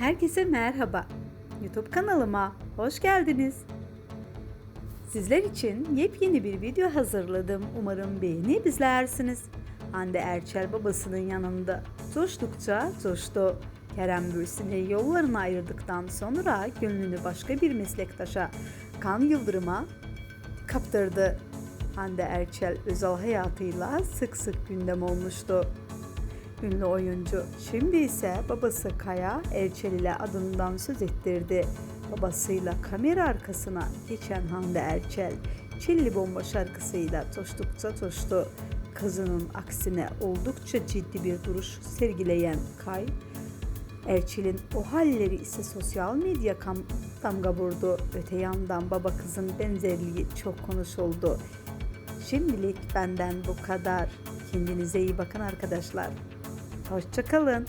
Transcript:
Herkese merhaba. YouTube kanalıma hoş geldiniz. Sizler için yepyeni bir video hazırladım. Umarım beğenip izlersiniz. Hande Erçel babasının yanında coştukça coştu. Kerem Bürsin'i yollarını ayırdıktan sonra gönlünü başka bir meslektaşa Kan Yıldırım'a kaptırdı. Hande Erçel özel hayatıyla sık sık gündem olmuştu. Ünlü oyuncu şimdi ise babası Kaya Erçel adından söz ettirdi. Babasıyla kamera arkasına geçen Hande Erçel, Çilli Bomba şarkısıyla toştukça toştu. Kızının aksine oldukça ciddi bir duruş sergileyen Kay, Erçel'in o halleri ise sosyal medya kam- damga vurdu. Öte yandan baba kızın benzerliği çok konuşuldu. Şimdilik benden bu kadar. Kendinize iyi bakın arkadaşlar. Hoşçakalın.